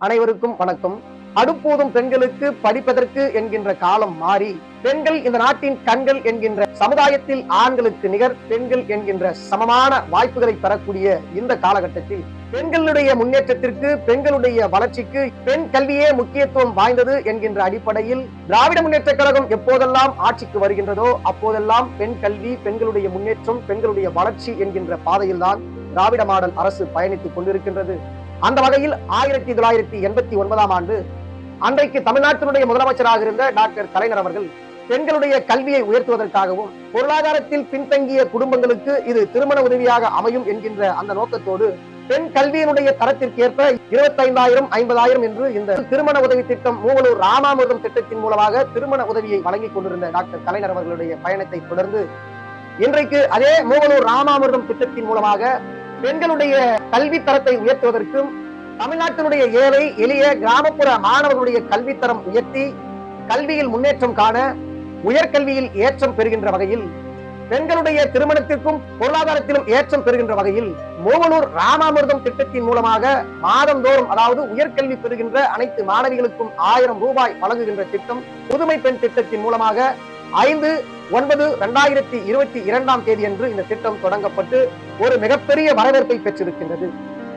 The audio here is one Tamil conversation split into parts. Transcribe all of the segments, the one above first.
அனைவருக்கும் வணக்கம். அடுப்போதும் பெண்களுக்கு படிப்பதற்கு என்கின்ற காலம் மாறி பெண்கள் இந்த நாட்டின் கண்கள் என்கின்ற சமுதாயத்தில் ஆண்களுக்கு நிகர் பெண்கள் என்கின்ற சமமான வாய்ப்புகளை பெறக்கூடிய இந்த காலகட்டத்தில் பெண்களுடைய முன்னேற்றத்திற்கு பெண்களுடைய வளர்ச்சிக்கு பெண் கல்வியே முக்கியத்துவம் வாய்ந்தது என்கின்ற அடிப்படையில் திராவிட முன்னேற்ற கழகம் எப்போதெல்லாம் ஆட்சிக்கு வருகின்றதோ அப்போதெல்லாம் பெண் கல்வி பெண்களுடைய முன்னேற்றம் பெண்களுடைய வளர்ச்சி என்கின்ற பாதையில்தான் திராவிட மாடல் அரசு பயணித்துக் கொண்டிருக்கின்றது. அந்த வகையில் ஆயிரத்தி தொள்ளாயிரத்தி எண்பத்தி ஒன்பதாம் ஆண்டு அன்றைக்கு தமிழ்நாட்டினுடைய முதலமைச்சராக இருந்த டாக்டர் கலைஞர் அவர்கள் பெண்களுடைய கல்வியை உயர்த்துவதற்காகவும் பொருளாதாரத்தில் பின்தங்கிய குடும்பங்களுக்கு இது திருமண உதவியாக அமையும் என்கின்ற அந்த நோக்கத்தோடு பெண் கல்வியினுடைய தரத்திற்கேற்ப இருபத்தைந்தாயிரம் ஐம்பதாயிரம் என்று இந்த திருமண உதவி திட்டம் மூவலூர் ராமாமிர்தம் திட்டத்தின் மூலமாக திருமண உதவியை வழங்கிக் கொண்டிருந்த டாக்டர் கலைஞர் அவர்களுடைய பயணத்தை தொடர்ந்து இன்றைக்கு அதே மூவலூர் ராமாமிர்தம் திட்டத்தின் மூலமாக பெண்களுடைய கல்வி தரத்தை உயர்த்துவதற்கும் தமிழ்நாட்டினுடைய ஏழை எளிய கிராமப்புற மாணவர்களுடைய கல்வித்தரம் உயர்த்தி கல்வியில் முன்னேற்றம் காண உயர்கல்வியில் ஏற்றம் பெறுகின்ற வகையில் பெண்களுடைய திருமணத்திற்கும் பொருளாதாரத்திலும் ஏற்றம் பெறுகின்ற வகையில் மூவலூர் ராமாமிர்தம் திட்டத்தின் மூலமாக மாதந்தோறும் அதாவது உயர்கல்வி பெறுகின்ற அனைத்து மாணவிகளுக்கும் ஆயிரம் ரூபாய் வழங்குகின்ற திட்டம் புதுமை பெண் திட்டத்தின் மூலமாக ஐந்து ஒன்பது இரண்டாயிரத்தி இருபத்தி இரண்டாம் தேதி அன்று இந்த திட்டம் தொடங்கப்பட்டு ஒரு மிகப்பெரிய வரவேற்பை பெற்றிருக்கின்றது.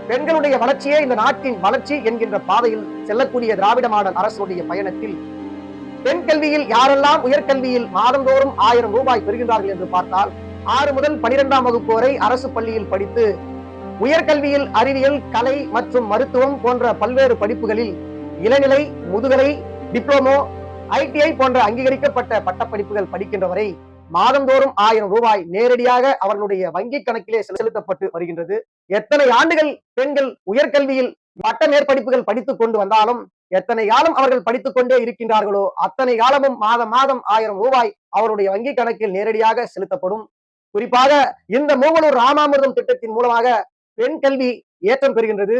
பெண்களுடைய வளர்ச்சியே இந்த நாட்டின் வளர்ச்சி என்கின்ற பாதையில் செல்லக்கூடிய திராவிட மாடல் அரசுடைய பயணத்தில் பெண் கல்வியில் யாரெல்லாம் உயர்கல்வியில் மாதந்தோறும் ஆயிரம் ரூபாய் பெறுகின்றார்கள் என்று பார்த்தால் ஆறு முதல் பனிரெண்டாம் வகுப்பு வரை அரசு பள்ளியில் படித்து உயர்கல்வியில் அறிவியல் கலை மற்றும் மருத்துவம் போன்ற பல்வேறு படிப்புகளில் இளநிலை முதுகலை டிப்ளமோ ஐடிஐ போன்ற அங்கீகரிக்கப்பட்ட பட்டப்படிப்புகள் படிக்கின்றவரை மாதந்தோறும் ஆயிரம் ரூபாய் நேரடியாக அவர்களுடைய வங்கி கணக்கிலே செலுத்தப்பட்டு வருகின்றது. எத்தனை ஆண்டுகள் பெண்கள் உயர்கல்வியில் பட்ட மேற்படிப்புகள் படித்துக் கொண்டு வந்தாலும் எத்தனை காலம் அவர்கள் படித்துக் கொண்டே இருக்கின்றார்களோ அத்தனை காலமும் மாதம் மாதம் ஆயிரம் ரூபாய் அவருடைய வங்கி கணக்கில் நேரடியாக செலுத்தப்படும். குறிப்பாக இந்த மூவலூர் ராமாமிர்தம் திட்டத்தின் மூலமாக பெண் கல்வி ஏற்றம் பெறுகின்றது.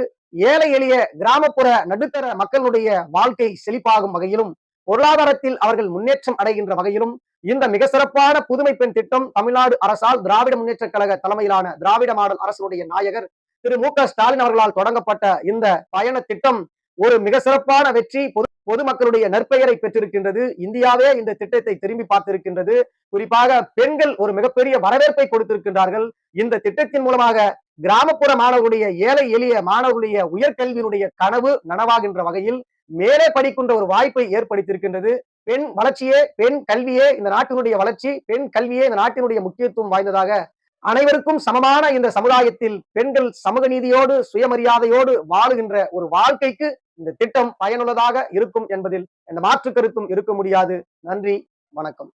ஏழை எளிய கிராமப்புற நடுத்தர மக்களுடைய வாழ்க்கை செழிப்பாகும் வகையிலும் பொருளாதாரத்தில் அவர்கள் முன்னேற்றம் அடைகின்ற வகையிலும் இந்த மிக சிறப்பான புதுமை பெண் திட்டம் தமிழ்நாடு அரசால் திராவிட முன்னேற்ற கழக தலைமையிலான திராவிட மாடல் அரசுடைய நாயகர் திரு மு ஸ்டாலின் அவர்களால் தொடங்கப்பட்ட இந்த பயண திட்டம் ஒரு மிக சிறப்பான வெற்றி பொது பொதுமக்களுடைய நற்பெயரை பெற்றிருக்கின்றது. இந்தியாவே இந்த திட்டத்தை திரும்பி பார்த்திருக்கின்றது. குறிப்பாக பெண்கள் ஒரு மிகப்பெரிய வரவேற்பை கொடுத்திருக்கின்றார்கள். இந்த திட்டத்தின் மூலமாக கிராமப்புற மாணவர்களுடைய ஏழை எளிய மாணவர்களுடைய உயர்கல்வியினுடைய கனவு நனவாகின்ற வகையில் மேலே படிக்கின்ற ஒரு வாய்ப்பை ஏற்படுத்தியிருக்கின்றது. பெண் வளர்ச்சியே பெண் கல்வியே இந்த நாட்டினுடைய வளர்ச்சி பெண் கல்வியே இந்த நாட்டினுடைய முக்கியத்துவம் வாய்ந்ததாக அனைவருக்கும் சமமான இந்த சமுதாயத்தில் பெண்கள் சமூக நீதியோடு சுயமரியாதையோடு வாழுகின்ற ஒரு வாழ்க்கைக்கு இந்த திட்டம் பயனுள்ளதாக இருக்கும் என்பதில் எந்த மாற்று கருத்தும் இருக்க முடியாது. நன்றி வணக்கம்.